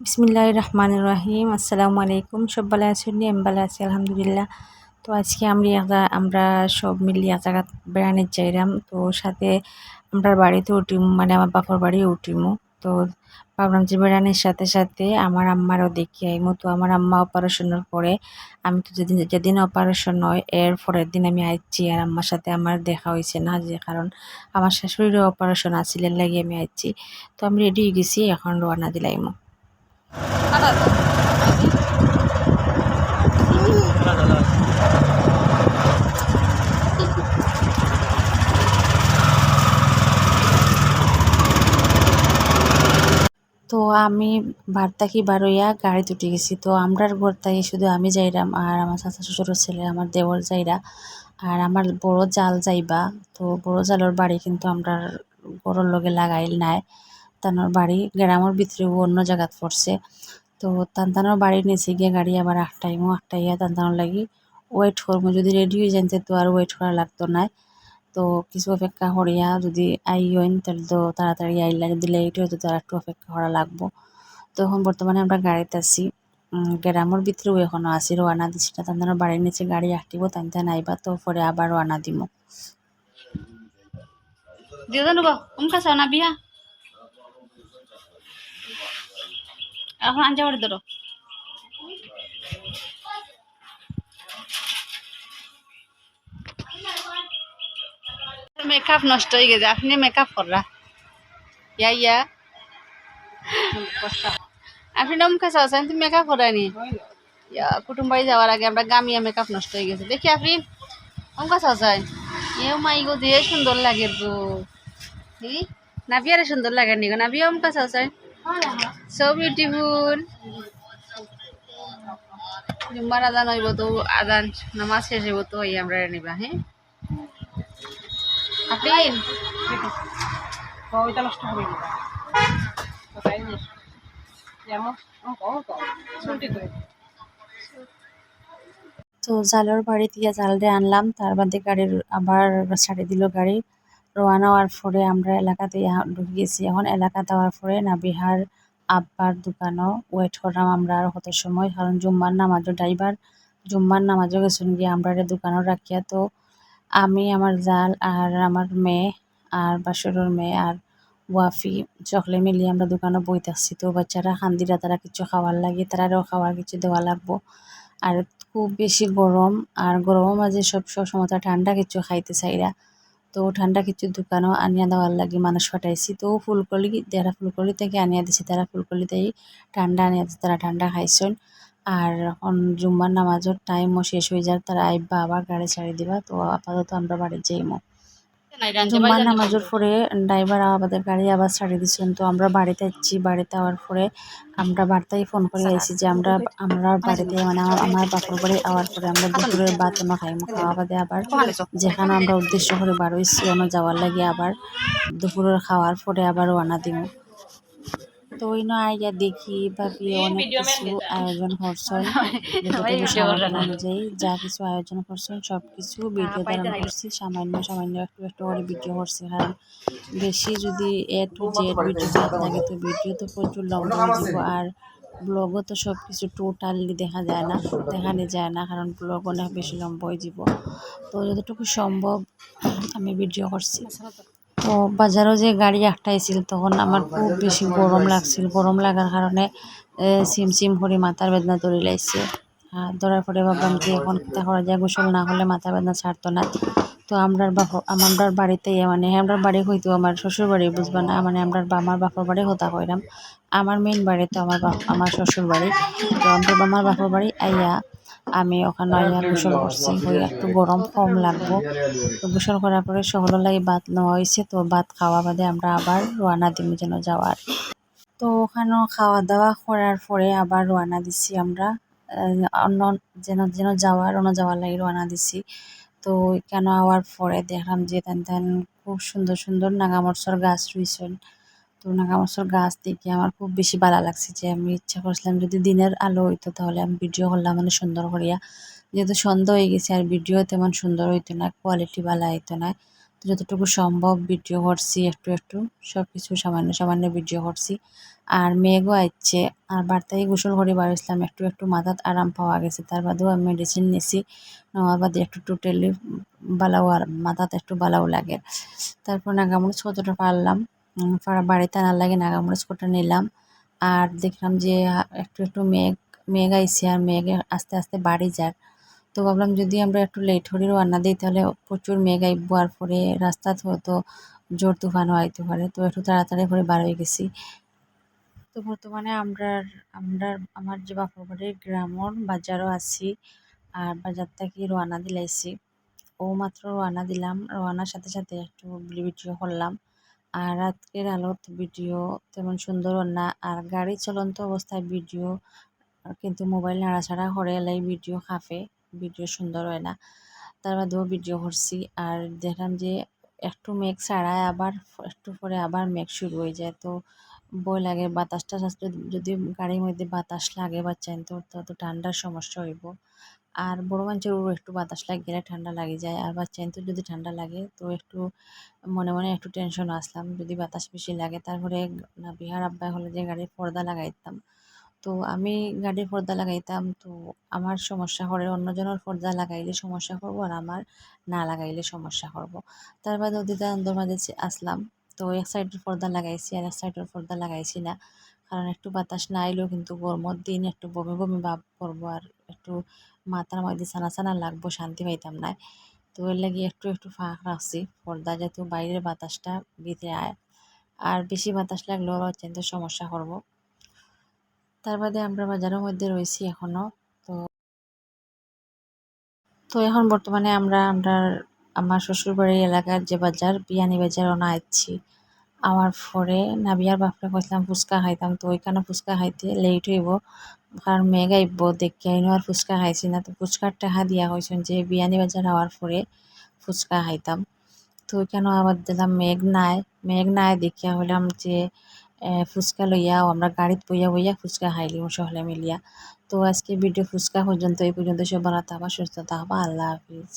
বিসমিল্লাহ রহমান রাহিম আসসালামু আলাইকুম। সব ভালো আছেন আমি ভালো আছি, আলহামদুলিল্লাহ। তো আজকে আমরা আমরা সব মিলিয়ে জায়গা বেড়াতে চাইলাম তো সাথে আমরা বাড়িতে উঠিম মানে আমার বাপর বাড়ি উঠিমু। তো ভাবলাম যে বেড়ানোর সাথে সাথে আমার আম্মারও দেখি আইমু। তো আমার আম্মা অপারেশনের পরে, আমি তো যেদিন যেদিন অপারেশন হয়, এর পরের দিন আমি আইছি আর আম্মার সাথে আমার দেখা হয়েছে না, যে কারণ আমার শাশুড়িরও অপারেশন আছিল লাগিয়ে আমি আইছি তো আমি রেডি হয়ে গেছি, এখন রওনা দিলাইমু তো আমি বার থাকি বারইয়া গাড়িতে উঠে গেছি। তো আমরার থেকে শুধু আমি যাইরাম আর আমার চাচা শ্বশুর ছেলে, আমার দেওর যাইরা আর আমার বড় জাল যাইবা। তো বড় জালের বাড়ি কিন্তু আমরা গরুর লগে লাগাইল নাই। তানোর বাড়ি, গ্রামের ভিতরে অন্য জায়গাত পড়ছে। তো তান্তানোর বাড়ির নিচে গিয়ে গাড়ি আবার আটটাইমো, আটটাইয়া তান্তানোর লাগি ওয়েট করব যদি রেডি হয়ে যান তো আর ওয়েট করা লাগতো না তো কিছু অপেক্ষা করিয়া যদি আইন তাহলে তো তাড়াতাড়ি আইলা যদি লেট হয় তো তার একটু অপেক্ষা করা লাগবো। তো এখন বর্তমানে আমরা গাড়িতে আছি। গ্রামের ভিতরেও এখনও আছি রোয়ানা দিচ্ছি না। তাদের বাড়ির নিচে গাড়ি আঁকিব তাই তাই আইবা তো পরে আবার রোয়ানা দিব জানো গো উমকা চাও না বিয়া। এখন আনজা করে ধরো। মেকআপ নষ্ট হয়ে গেছে, আপনি মেকআপ কররা। ইয়া ইয়া। আপনি নমকা চাচ্ছেন তুমি মেকআপ করানি ইয়া, কুটুম বাড়ি যাওয়ার আগে আমরা গামিয়া মেকআপ নষ্ট হয়ে গেছে। দেখি আপনি অঙ্কা চাচ্ছেন এ মাই গো দিয়ে সুন্দর লাগে তো ই নাবিয়ারে সুন্দর লাগে নি গো। নাবিয়া অঙ্কা চাচ্ছেন সো বিউটিফুল জুম্বার আদান হইব তো আদান নামাজ শেষ হইব তো এই আমরা নিবা হ্যাঁ? আপনি ওইটা নষ্ট হবে তো জালের বাড়ি দিয়ে জাল দিয়ে আনলাম তার বাদে গাড়ির আবার ছাড়ে দিল গাড়ি। রোয়ানা হওয়ার পরে আমরা এলাকাতে ঢুকে গেছি। এখন এলাকা দেওয়ার পরে নাবিহার আব্বার দোকানও ওয়েট করলাম আমরা আর কত সময়। কারণ জুম্মার নামাজও ড্রাইভার, জুম্মার নামাজও গেছেন গিয়ে আমরা দোকানও রাখিয়া তো আমি, আমার জাল আর আমার মেয়ে আর বাসুরের মেয়ে আর ওয়াফি চকলে মিলিয়ে আমরা দোকানে বই থাকছি তো বাচ্চারা খান্দিরা, তারা কিছু খাওয়ার লাগে, তারারও খাওয়ার কিছু দেওয়া লাগবো। আর খুব বেশি গরম, আর গরমের মাঝে সব সময় ঠান্ডা কিছু খাইতে চাইরা তো ঠান্ডা কিছু দোকানও আনিয়া দেওয়ার লাগে মানুষ পাঠাইছি তো ফুলকলি যারা ফুলকলি থেকে আনিয়া দিছে তারা ফুলকলিতেই ঠান্ডা আনিয়া দিছে, তারা ঠান্ডা খাইছেন। আর এখন জুম্মার নামাজের টাইমও শেষ হয়ে যায় তারা আইবা আবার গাড়ি ছাড়ি দিবা, তো আপাতত আমরা বাড়ি যাইমো। জুম্মার নামাজের পরে ড্রাইভার আমাদের গাড়ি আবার ছাড়িয়ে দিচ্ছেন তো আমরা বাড়িতে যাচ্ছি বাড়িতে আওয়ার পরে আমরা বার্তায় ফোন করে আইছি যে আমরা আমরা বাড়িতে মানে আমার বাপর বাড়ি আওয়ার পরে আমরা দুপুরের বাতনও খাইমু খাওয়া বাদে আবার যেখানে আমরা উদ্দেশ্য করে বার হইছি অন্য যাওয়ার লাগে আবার দুপুরের খাওয়ার পরে আবার রওনা দিব তো ওই না আইয়া দেখি ভাবি অনেক কিছু আয়োজন করছেন অনুযায়ী যা কিছু আয়োজন করছেন সব কিছু ভিডিও ধারণ করছি সামান্য সামান্য একটু একটু করে ভিডিও করছি। কারণ বেশি যদি এ টু জেড ভিডিও থাকে তো ভিডিও তো প্রচুর লম্বা হয়ে যাব। আর ব্লগও তো সব কিছু টোটালি দেখা যায় না দেখানো যায় না কারণ ব্লগ অনেক বেশি লম্বা হয়ে যাব। তো যতটুকু সম্ভব আমি ভিডিও করছি। তো বাজারও যে গাড়ি আটটাইছিল তখন আমার খুব বেশি গরম লাগছিল। গরম লাগার কারণে সিম সিম করে মাথার বেদনা ধরে লাইছে। আর ধরার পরে ভাবলাম যে এখন তা করা যায়? গোসল না হলে মাথা বেদনা ছাড়তো না। তো আমরার বাপ, আমরার বাড়িতে মানে আমরার বাড়ি হইতো, আমার শ্বশুর বাড়ি বুঝবা না মানে আমরা আমার বাপর বাড়ি হতা কইরাম। আমার মেইন বাড়ি তো আমার আমার শ্বশুর বাড়ি। তো আমরা আমার বাপর বাড়ি আইয়া আমি ওখানে আইয়া গোসল করছি হয়ে একটু গরম কম লাগবো। তো গোসল করার পরে সকলের লাগে ভাত নেওয়া হয়েছে তো ভাত খাওয়া বাদে আমরা আবার রওনা দিব যেন যাওয়ার। তো ওখানেও খাওয়া দাওয়া করার পরে আবার রওনা দিছি আমরা। অন্য যেন যেন যাওয়ার অন্য যাওয়ার লাগে রওনা দিছি। তো কেন আওয়ার পরে দেখলাম যে তেন তেন খুব সুন্দর সুন্দর নাগামরসর গাছ রয়েছেন তো নাগামরসর গাছ দেখে আমার খুব বেশি ভালো লাগছে যে আমি ইচ্ছা করছিলাম যদি দিনের আলো হইতো তাহলে আমি ভিডিও করলাম মানে সুন্দর করিয়া। যেহেতু সন্ধ্যা হয়ে গেছে আর ভিডিও তেমন সুন্দর হইতো না কোয়ালিটি ভালো হইতো না। তো যতটুকু সম্ভব ভিডিও করছি, একটু একটু সব কিছু সামান্য সামান্য ভিডিও করছি। আর মেঘও আইচ্ছে আর বার্তায় গোসল করে বাড়িছিলাম একটু একটু মাথাত আরাম পাওয়া গেছে। তার বাদেও আমি মেডিসিন নিছি, নেওয়ার বাদে একটু টোটালি বালাও আর মাথাতে একটু বালাও লাগে। তারপর নাগামরিচ কতটা পারলাম। বাড়িতে আনার লাগে নাগামরিচ কটা নিলাম। আর দেখলাম যে একটু একটু মেঘ মেঘ আইছে আর মেঘে আস্তে আস্তে বাড়ি যার তো ভাবলাম যদি আমরা একটু লেট করে রান্না দিই, তাহলে প্রচুর মেঘ আইব আর পরে রাস্তা তো হয়তো জোর তুফানও আইতে পারে। তো একটু তাড়াতাড়ি করে বার হয়ে গেছি। তো বর্তমানে আমরা আমরা আমার যে বাপর বাড়ির গ্রামর বাজারও আছি। আর বাজার থেকে রওনা দিলাইছি। ও মাত্র রওনা দিলাম। রওনার সাথে সাথে একটু ভিডিও করলাম। আর রাতের আলোত ভিডিও তেমন সুন্দর না, আর গাড়ি চলন্ত অবস্থায় ভিডিও কিন্তু মোবাইল নাড়াচাড়া হরে এলাই ভিডিও খাফে, ভিডিও সুন্দর হয় না। তার বাদেও ভিডিও করছি, আর দেখলাম যে একটু মেঘ ছাড়ায় আবার, একটু পরে আবার মেঘ শুরু হয়ে যায়। তো ভয় লাগে, বাতাসটা যদি গাড়ির মধ্যে বাতাস লাগে বাচ্চান তো তো ঠান্ডার সমস্যা হইব। আর বড় মানুষেরও একটু বাতাস লাগিয়ে ঠান্ডা লাগে যায়, আর বাচ্চান তো যদি ঠান্ডা লাগে তো একটু মনে মনে একটু টেনশন আসলাম। যদি বাতাস বেশি লাগে তারপরে বিহার আব্বা হলে যে গাড়ির পর্দা লাগাইতাম। তো আমি গাড়ির পর্দা লাগাইতাম, তো আমার সমস্যা করে অন্যজনের পর্দা লাগাইলে সমস্যা করব আর আমার না লাগাইলে সমস্যা করব। তার বাদে দ্বিধাদ্বন্দ্বের মাঝে আসলাম। তো এক সাইডের পর্দা লাগাইছি আর এক সাইডের পর্দা লাগাইছি না। কারণ একটু বাতাস না আইলেও কিন্তু গরমের দিন একটু বমি বমি ভাব করব আর একটু মাথার মধ্যে ছানা ছানা লাগবো, শান্তি পাইতাম না। তো এর লাগি একটু একটু ফাঁক রাখছি। পর্দা যেহেতু বাইরের বাতাসটা ভিতরে আয়, আর বেশি বাতাস লাগলেও অত্যন্ত সমস্যা করব। তার বাদে আমরা বাজারের মধ্যে রয়েছি এখনও তো তো এখন বর্তমানে আমরা আমরা আমার শ্বশুরবাড়ির এলাকার যে বাজার বিয়ানি বাজার ওনা আইছি আমার পরে নাবিয়ার বাপরে কইছিলাম, ফুচকা খাইতাম। তো ওইখানে ফুচকা খাইতে লেট হইব। কারণ মেঘ আইব দেখি আইনো আর ফুচকা খাইছি না। তো ফুচকার টাকা দিয়া কইছেন যে বিয়ানি বাজার হওয়ার পরে ফুচকা খাইতাম। তো ওইখানেও আবার দিলাম, মেঘ নাই। মেঘ নাই দেখিয়া হইলাম যে ফুচকা লইয়াও আমরা গাড়িত বইয়া বইয়া ফুচকা খাইলিম সহলে মিলিয়া। তো আজকে ভিডিও ফুচকা পর্যন্ত, এই পর্যন্ত সব বানাতে আবার সুস্থ থাকবা আল্লাহ হাফিজ।